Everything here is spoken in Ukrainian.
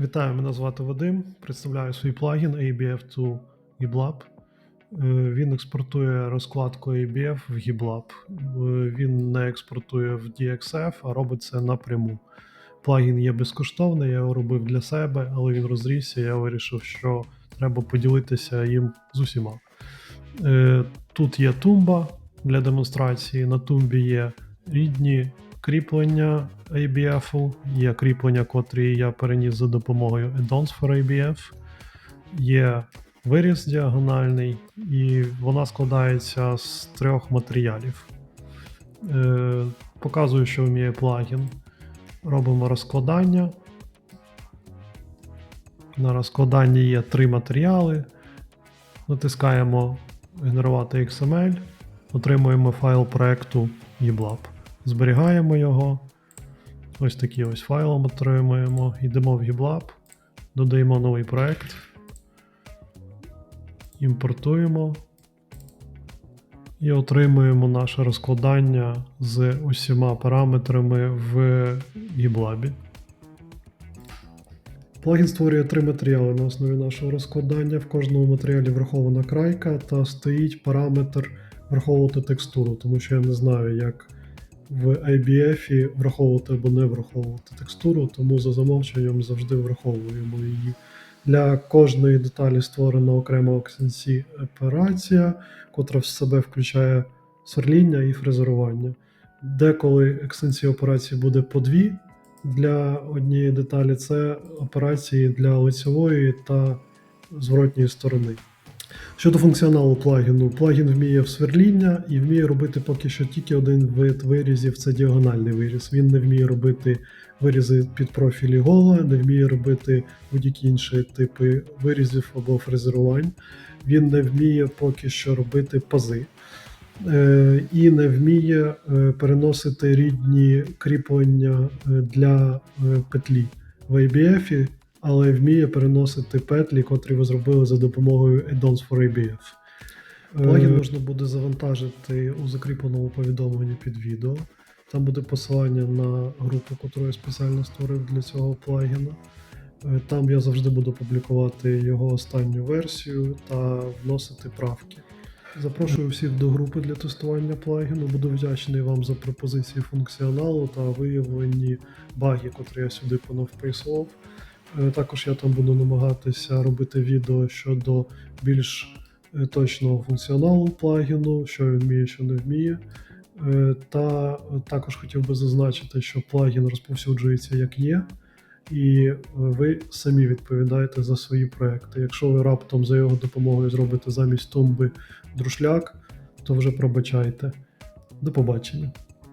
Вітаю, мене звати Вадим. Представляю свій плагін ABF2 GitLab. Е, Він експортує розкладку ABF в GitLab. Е, Він не експортує в DXF, а робить це напряму. Плагін є безкоштовний, я його робив для себе, але він розрісся. Я вирішив, що треба поділитися їм з усіма. Е, Тут є тумба для демонстрації. На тумбі є рідні кріплення ABF, є кріплення, котрі я переніс за допомогою Addons for ABF, є виріз діагональний, і вона складається з трьох матеріалів. Е, показую, що вміє плагін. Робимо розкладання. На розкладанні є три матеріали. Натискаємо генерувати XML, отримуємо файл проекту GitLab. Зберігаємо його. Ось такий ось файл отримуємо. Йдемо в GitLab, додаємо новий проект, імпортуємо і отримуємо наше розкладання з усіма параметрами в GitLab. Плагін створює три матеріали на основі нашого розкладання. В кожному матеріалі врахована крайка та стоїть параметр враховувати текстуру, тому що я не знаю, як в IBF враховувати або не враховувати текстуру, тому за замовченням завжди враховуємо її. Для кожної деталі створена окрема XNC операція, котра в себе включає сверління і фрезерування. Деколи XNC операції буде по дві для однієї деталі, це операції для лицевої та зворотньої сторони. Щодо функціоналу плагіну, плагін вміє в сверління і вміє робити поки що тільки один вид вирізів це діагональний виріз. Він не вміє робити вирізи під профілі гола, не вміє робити будь-які інші типи вирізів або фрезерувань. Він не вміє поки що робити пази. Е, І не вміє е, переносити рідні кріплення е, для петлі в ABF, але вміє переносити петлі, котрі ви зробили за допомогою Addons for ABF. Плагін можна буде завантажити у закріпленому повідомленні під відео. Там буде посилання на групу, яку я спеціально створив для цього плагіна. Е, Там я завжди буду публікувати його останню версію та вносити правки. Запрошую всіх до групи для тестування плагіну. Буду вдячний вам за пропозиції функціоналу та виявлені баги, котрі я сюди понавписував. Е, Також я там буду намагатися робити відео щодо більш е, точного функціоналу плагіну, що він вміє, що не вміє. Е, Та також хотів би зазначити, що плагін розповсюджується як є, і ви самі відповідаєте за свої проекти. Якщо ви раптом за його допомогою зробите замість тумби друшляк, то вже пробачайте. До побачення.